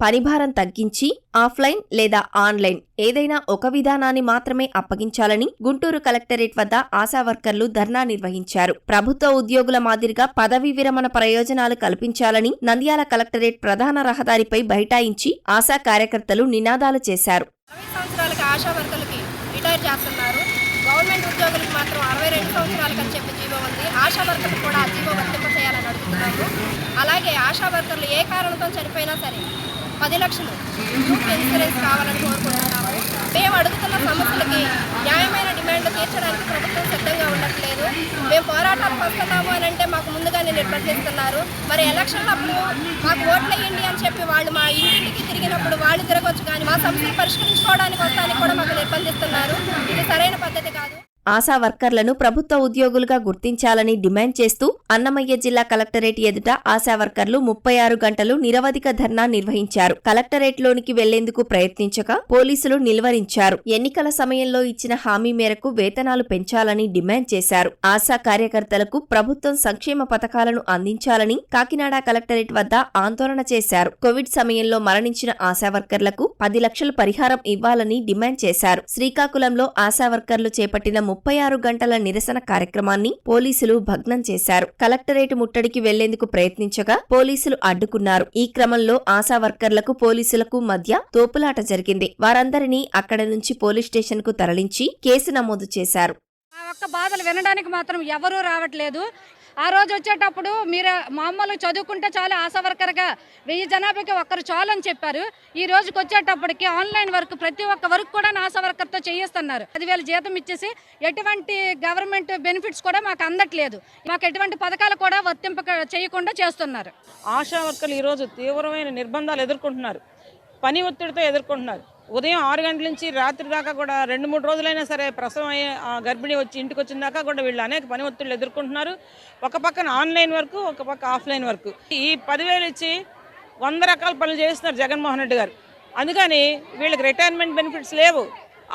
పనిభారం తగ్గించి ఆఫ్లైన్ లేదా ఆన్లైన్ ఏదైనా ఒక విధానాన్ని మాత్రమే అప్పగించాలని గుంటూరు కలెక్టరేట్ వద్ద ఆశా వర్కర్లు ధర్నా నిర్వహించారు. ప్రభుత్వ ఉద్యోగుల మాదిరిగా పదవీ విరమణ ప్రయోజనాలు కల్పించాలని నంద్యాల కలెక్టరేట్ ప్రధాన రహదారిపై బైఠాయించి ఆశా కార్యకర్తలు నినాదాలు చేశారు. గవర్నమెంట్ ఉద్యోగులకు మాత్రం అరవై రెండు సంవత్సరాలకు అని చెప్పి జీవో ఉంది. ఆశా వర్కర్లు కూడా జీవో వర్తింప చేయాలని అడుగుతున్నాము అలాగే ఆశా వర్కర్లు ఏ కారణంతో చనిపోయినా సరే పది లక్షలు. గ్రూప్ ఇన్సూరెన్స్ కావాలని కోరుకుంటున్నాము. మేము అడుగుతున్న సమస్యలకి న్యాయమైన డిమాండ్లు తీర్చడానికి ప్రభుత్వం సిద్ధంగా ఉండట్లేదు. మేము పోరాటాలు వస్తున్నాము అని అంటే మాకు ముందుగానే నిర్బంధిస్తున్నారు. మరి ఎలక్షన్లప్పుడు మాకు ఓట్లేయండి అని చెప్పి వాళ్ళు మా ఇంటికి తిరిగినప్పుడు వాళ్ళు తిరగొచ్చు కానీ మా సమస్యలు పరిష్కరించుకోవడానికి వస్తానికి కూడా మాకు నిర్బంధిస్తున్నారు. ఇది సరైన పద్ధతి కాదు. ఆశా వర్కర్లను ప్రభుత్వ ఉద్యోగులుగా గుర్తించాలని డిమాండ్ చేస్తూ అన్నమయ్య జిల్లా కలెక్టరేట్ ఎదుట ఆశా వర్కర్లు ముప్పై ఆరు గంటలు నిరవధిక ధర్నా నిర్వహించారు. కలెక్టరేట్లోనికి వెళ్ళేందుకు ప్రయత్నించగా పోలీసులు నిలువరించారు. ఎన్నికల సమయంలో ఇచ్చిన హామీ మేరకు వేతనాలు పెంచాలని డిమాండ్ చేశారు. ఆశా కార్యకర్తలకు ప్రభుత్వం సంక్షేమ పథకాలను అందించాలని కాకినాడ కలెక్టరేట్ వద్ద ఆందోళన చేశారు. కోవిడ్ సమయంలో మరణించిన ఆశా వర్కర్లకు పది లక్షలు పరిహారం ఇవ్వాలని డిమాండ్ చేశారు. శ్రీకాకుళంలో ఆశా వర్కర్లు చేపట్టిన ముప్పై ఆరు గంటల నిరసన కార్యక్రమాన్ని పోలీసులు భగ్నం చేశారు. కలెక్టరేట్ ముట్టడికి వెళ్ళేందుకు ప్రయత్నించగా పోలీసులు అడ్డుకున్నారు. ఈ క్రమంలో ఆశా వర్కర్లకు పోలీసులకు మధ్య తోపులాట జరిగింది. వారందరినీ అక్కడ నుంచి పోలీస్ స్టేషన్కు తరలించి కేసు నమోదు చేశారు. ఒక్క బాధలు వినడానికి మాత్రం ఎవరూ రావట్లేదు. ఆ రోజు వచ్చేటప్పుడు మీరు మామూలు చదువుకుంటే చాలు ఆశా వర్కర్గా వెయ్యి జనాభాకి ఒక్కరు చాలు అని చెప్పారు. ఈ రోజుకి వచ్చేటప్పటికి ఆన్లైన్ వర్క్ ప్రతి ఒక్క వర్క్ కూడా ఆశా వర్కర్తో చేయిస్తున్నారు. పదివేల జీతం ఇచ్చేసి ఎటువంటి గవర్నమెంట్ బెనిఫిట్స్ కూడా మాకు అందట్లేదు. మాకు ఎటువంటి పథకాలు కూడా వర్తింప చేయకుండా చేస్తున్నారు. ఆశా వర్కర్లు ఈరోజు తీవ్రమైన నిర్బంధాలు ఎదుర్కొంటున్నారు. పని ఒత్తిడితో ఎదుర్కొంటున్నారు. ఉదయం ఆరు గంటల నుంచి రాత్రి దాకా కూడా రెండు మూడు రోజులైనా సరే ప్రసవం అయ్యే ఆ గర్భిణి వచ్చి ఇంటికి వచ్చిన దాకా కూడా వీళ్ళు అనేక పని ఒత్తిళ్ళు ఎదుర్కొంటున్నారు. ఒక పక్కన ఆన్లైన్ వర్క్ ఒక పక్క ఆఫ్లైన్ వర్క్. ఈ పదివేలు ఇచ్చి వంద రకాల పనులు చేస్తున్నారు జగన్మోహన్ రెడ్డి గారు. అందుకని వీళ్ళకి రిటైర్మెంట్ బెనిఫిట్స్ లేవు.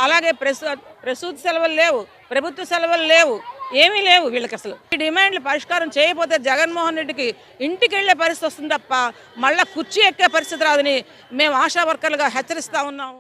అలాగే ప్రసూ ప్రసూతి సెలవులు లేవు ప్రభుత్వ సెలవులు లేవు. ఏమీ లేవు వీళ్ళకి అసలు ఈ డిమాండ్లు పరిష్కారం చేయకపోతే జగన్మోహన్ రెడ్డికి ఇంటికి వెళ్ళే పరిస్థితి వస్తుంది తప్ప మళ్ళీ కుర్చీ ఎక్కే పరిస్థితి రాదని మేము ఆశా వర్కర్లుగా హెచ్చరిస్తా ఉన్నాము